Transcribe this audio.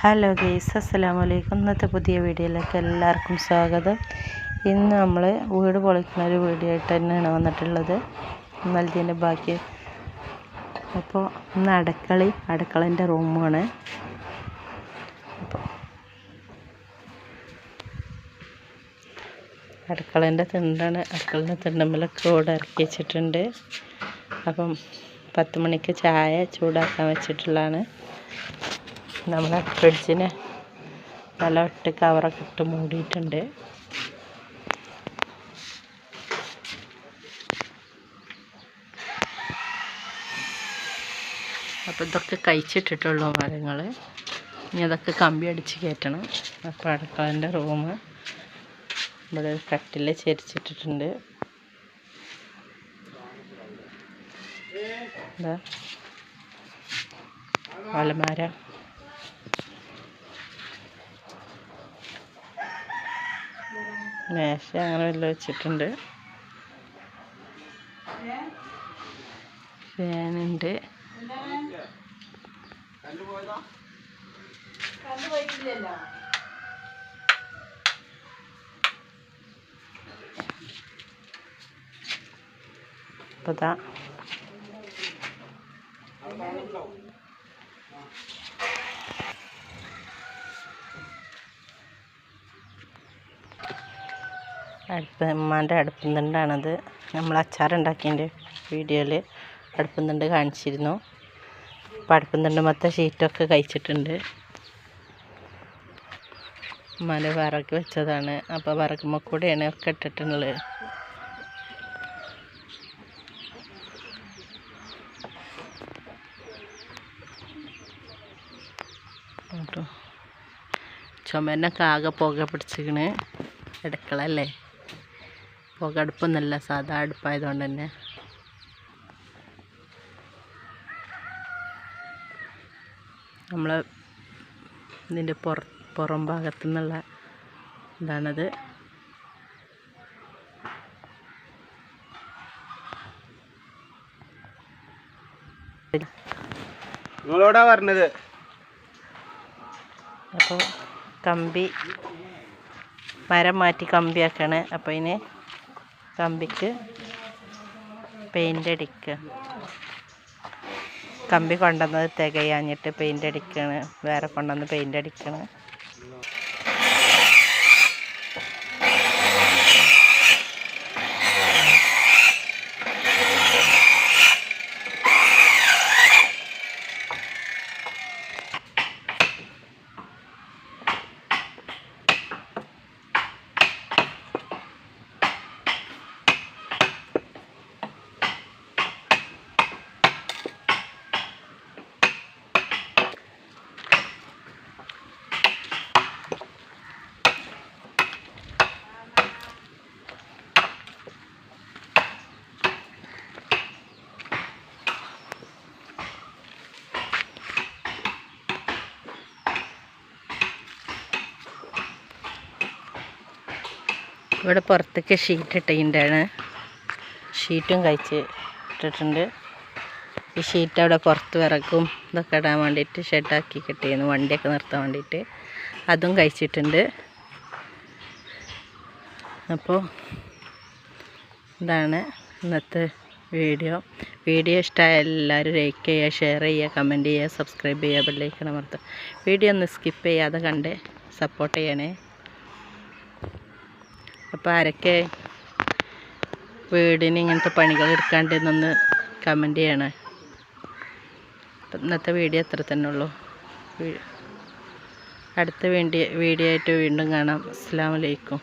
Hello guys അസ്സലാമു അലൈക്കും ഇന്നത്തെ പുതിയ വീഡിയോയിലേക്ക് എല്ലാവർക്കും സ്വാഗതം. ഇന്ന് നമ്മൾ വീട് പൊളിക്കുന്ന ഒരു വീഡിയോ ആയിട്ട് തന്നെയാണ് വന്നിട്ടുള്ളത്. ഇന്നലത്തിന്റെ ബാക്കി അപ്പോൾ ഇന്ന് അടുക്കളി അടുക്കളേന്റെ റൂമാണ്. അപ്പോൾ അടുക്കളേന്റെ തിണ്ടാണ്. അടുക്കളേന്റെ തിണ്ടമ്പിലൊക്കെ ഓട് ഇറക്കി വെച്ചിട്ടുണ്ട്. അപ്പം പത്ത് മണിക്ക് ചായ ചൂടാക്കാൻ വെച്ചിട്ടുള്ളതാണ്. നമ്മുടെ ഫ്രിഡ്ജിന് നല്ല ഒട്ട് കവറൊക്കെ ഇട്ട് മൂടിയിട്ടുണ്ട്. അപ്പോൾ ഇതൊക്കെ കഴിച്ചിട്ടിട്ടുള്ളൂ മരങ്ങൾ ഇനി അതൊക്കെ കമ്പി അടിച്ച് കയറ്റണം. അപ്പോൾ അടുക്കളന്റെ റൂം ഇവിടെ ഒരു കട്ടിൽ ചെരിച്ചിട്ടിട്ടുണ്ട്. അലമാര. മേശ അങ്ങനെ വല്ലതും വെച്ചിട്ടുണ്ട്. ഫാനുണ്ട്. അപ്പോൾ അടുപ്പ് ഉമ്മാന്റെ അടുപ്പുന്നുണ്ടാണത്. നമ്മൾ അച്ചാറുണ്ടാക്കിയതിന്റെ വീഡിയോയിൽ അടുപ്പുന്നുണ്ട് കാണിച്ചിരുന്നു. അപ്പം അടുപ്പുന്നുണ്ട് മൊത്തം ഷീറ്റൊക്കെ കഴിച്ചിട്ടുണ്ട്. ഉമ്മാന്റെ വിറക് വെച്ചതാണ്. അപ്പോൾ വിറകുമ്പോൾ കൂടെയാണ് ഒക്കെ ഇട്ടിട്ടുള്ളത്. ചുമന്നൊക്കെ ആകെ പുക പിടിച്ചിക്കണ് അടുക്കളല്ലേ പുക സാധാ അടുപ്പായതുകൊണ്ട് തന്നെ. നമ്മൾ ഇതിന്റെ പുറ പുറം ഭാഗത്തു നിന്നുള്ള ഇതാണത്. നിങ്ങളോടാ പറഞ്ഞത്? അപ്പോൾ കമ്പി മരം മാറ്റി കമ്പിയാക്കാണ്. അപ്പോൾ ഇതിന് കമ്പിക്ക് പെയിന്റ് അടിക്കുക കമ്പി കൊണ്ടുവന്നത് തികയാഞ്ഞിട്ട് പെയിന്റ് അടിക്കുകയാണ് വേറെ കൊണ്ടുവന്ന് പെയിന്റ് അടിക്കണം ഇവിടെ പുറത്തേക്ക് ഷീറ്റ് ഇട്ടിട്ടുണ്ടാണ്. ഷീറ്റും കഴിച്ച് ഇട്ടിട്ടുണ്ട്. ഈ ഷീറ്റ് അവിടെ പുറത്ത് വിറക്കും ഇതൊക്കെ ഇടാൻ വേണ്ടിയിട്ട് ഷെഡാക്കി കിട്ടിയിരുന്നു. വണ്ടിയൊക്കെ നിർത്താൻ വേണ്ടിയിട്ട്. അതും കഴിച്ചിട്ടുണ്ട്. അപ്പോൾ ഇതാണ് ഇന്നത്തെ വീഡിയോ. വീഡിയോ ഇഷ്ടമായ എല്ലാവരും ലൈക്ക് ചെയ്യുക ഷെയർ ചെയ്യുക കമന്റ് ചെയ്യുക സബ്സ്ക്രൈബ് ചെയ്യുക ബെല്ലൈക്കൺ അമർത്തുക. വീഡിയോ ഒന്ന് സ്കിപ്പ് ചെയ്യാതെ കണ്ട് സപ്പോർട്ട് ചെയ്യണേ. അപ്പോൾ ആരൊക്കെ വീടിന് ഇങ്ങനത്തെ പണികൾ എടുക്കാണ്ടെന്നൊന്ന് കമന്റ് ചെയ്യണേ. ഇന്നത്തെ വീഡിയോ അത്ര തന്നെ ഉള്ളൂ. അടുത്ത വീഡിയോ വീഡിയോ ആയിട്ട് വീണ്ടും കാണാം. അസ്സാം വലൈക്കും